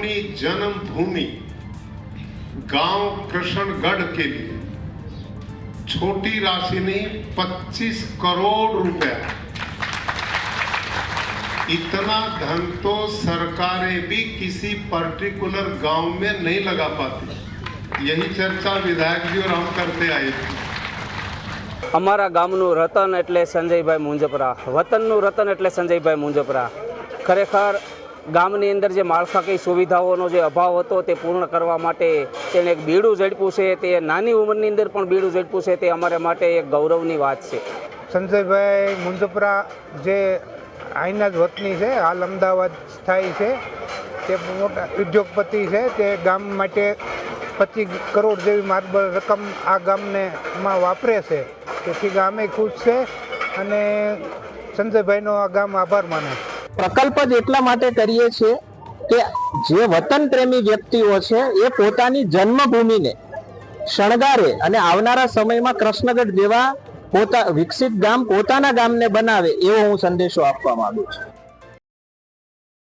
अपनी जन्मभूमि गांव कृष्णगढ़ के लिए छोटी राशि नहीं 25 करोड़ रुपया इतना धन तो सरकारें भी किसी पर्टिकुलर गांव में नहीं लगा पाती यही चर्चा विधायक जी और हम करते आए थे અમારા ગામનું રતન એટલે સંજયભાઈ મુંજપરા વતનનું રતન એટલે સંજયભાઈ મુંજપરા ખરેખર ગામની અંદર જે માળખાકીય સુવિધાઓનો જે અભાવ હતો તે પૂર્ણ કરવા માટે તેણે એક બીડું ઝડપ્યું છે. તે નાની ઉંમરની અંદર પણ બીડું ઝડપ્યું છે. તે અમારા માટે એક ગૌરવની વાત છે. સંજયભાઈ મુંજપરા જે અહીંના જ વતની છે, હાલ અમદાવાદ સ્થાયી છે. તે મોટા ઉદ્યોગપતિ છે. તે ગામ માટે પચીસ કરોડ જેવી માર્બલ રકમ આ ગામને માં વાપરે છે. તેથી ગામે ખુશ છે અને સંજયભાઈનો આ ગામ આભાર માને છે. પ્રકલ્પ જ એટલા માટે કરીએ છીએ કે જે વતન પ્રેમી વ્યક્તિઓ છે, એ પોતાની જન્મભૂમિને શણગારે અને આવનારા સમયમાં કૃષ્ણગઢ જેવા પોતા, વિકસિત ગામ પોતાના ગામને બનાવે એવો હું સંદેશો આપવા માંગુ છું.